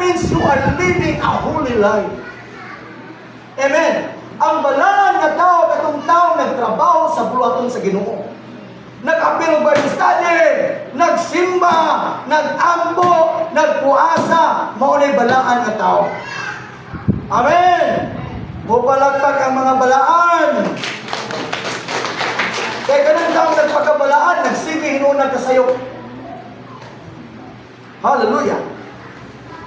means you are living a holy life. Amen. Ang balaan nga tao katong tao nagtrabaho sa buluhaton sa Ginoo. Nag-apil Bible study, nagsimba, nag-ambo, nagpuasa, mao nay balaan nga tao. Amen. Mupalagpag ang mga balaan. Kaya kanang tao nagpakabalaan, nagsige hinunag kasayo. Hallelujah.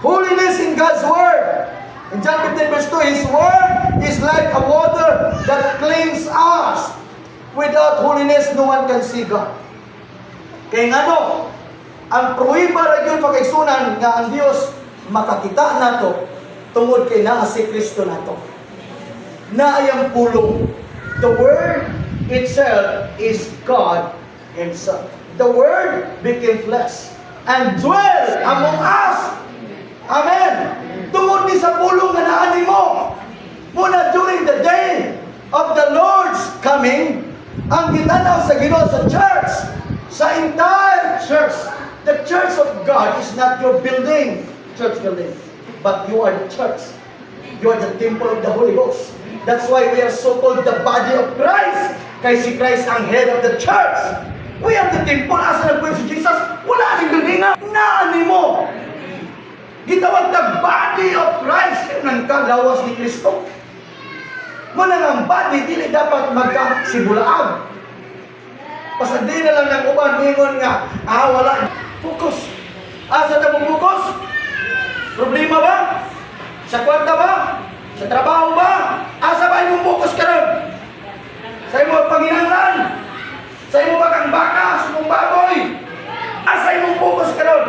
Holiness in God's Word. In John 15 verse 2, His Word is like a water that cleans us. Without holiness, no one can see God. Kaya nga no, ang pruiba ra yun pagkaigsunan nga ang Dios makakita nato tungod kay naa si Kristo nato. Naayang pulong. The Word itself is God Himself. The Word became flesh and dwell among us. Amen. Ni sa pulong nga naani mo. Muna during the day of the Lord's coming, ang gitanaw sa Ginoo sa church, sa entire church. The church of God is not your building, church building, but you are the church. You are the temple of the Holy Ghost. That's why we are so called the body of Christ. Kay si Christ ang head of the church. We are the temple. Asa na si Jesus? Wala ating building. Naani mo. Gitawag na body of Christ. Nang kalawas ni Kristo. Muna ang body, dili dapat magkasibulaan. Basta di na lang ng uban, ingon nga, ah, wala. Focus. Asa na mong focus? Problema ba? Sa kwarta ba? Sa trabaho ba? Asa ba imong focus ka ron? Sa imong panginahanglan? Sa imong bakang baka? Sa imong baboy? Asa imong focus ka ron?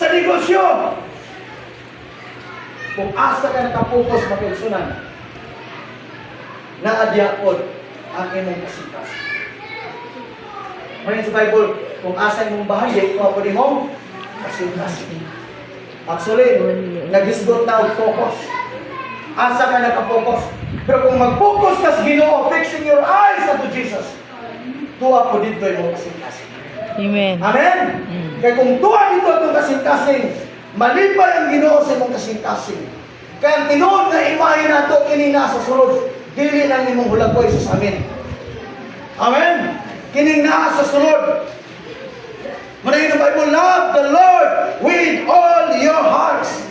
Sa negosyo? Kung asa ka nakapokus makilisunan, naadiyakod ang imong kasikas. Marin sa Bible, kung asa imong bahagi, kung ako mo, kasikas. Actually, nagisgot na og focus. Asa ka nakapokus. Pero kung mag-focus ka sa Ginoo, fixing your eyes unto Jesus, tuwa po dito imong kasikas. Amen. Amen? Kaya kung tuwa dito itong kasing-kasing, malipay ang ginoo sa imong kasing-kasing. Kaya ang tinuod na imahe nato kini na sa sulod, dili nang imong hulagoy sa amin. Amen? Kining naa sa sulod. Manayin ang Bible, love the Lord with all your hearts,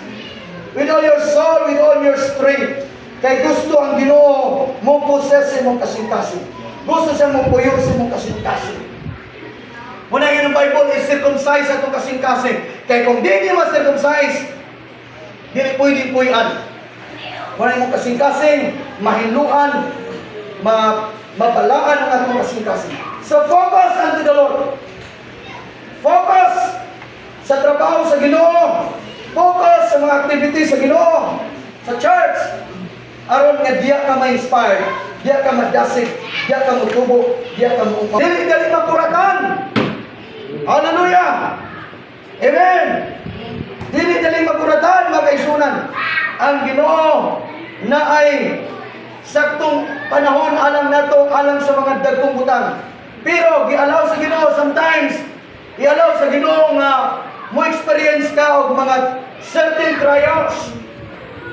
with all your soul, with all your strength. Kay gusto ang ginoo mo possess imong kasing-kasing. Gusto siya mo puyo sa imong kasing-kasing. Muna yun ang Bible is circumcise atong kasing-kasing. Kaya kung di niya ma-circumcise, di pwede puyan. Muna yung kasing-kasing, mahinuan, ma mabalaan ang atong kasing-kasing. So focus unto the Lord. Focus sa trabaho sa Ginoo. Focus sa mga activities sa Ginoo. Sa church. Aron nga diya ka ma-inspire, diya ka madasig, diya ka mutubo, diya ka mo. Dili dili makuratan. Hallelujah! Amen! Dili dali maguratan, magaisunan. Ang Ginoo na ay saktong panahon alang nato alang sa mga dagkong butang. Pero gialaw sa Ginoo sometimes, ialaw sa Ginoo nga mo experience ka og mga certain trials.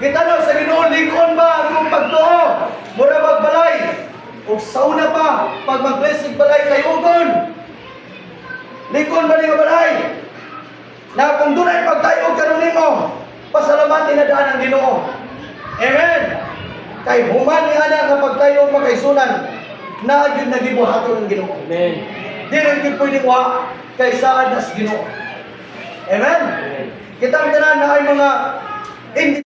Gitanaw sa Ginoo ligon ba ang imong pagtuo? Mura magbalay. Ug sauna pa pag mag-blessing balay kay ugon. Likon ba nga balay? Na kung doon ay pagtayo karon nimo, pasalamatin na daan ang Ginoo. Amen. Kay human ni ana nga pagtayo makaisunan, na gyud nagibuhaton ang Ginoo. Amen. Di rin gyud pwedeng wa kay saan nas Ginoo. Amen. Kitang tanan na ay mga hindi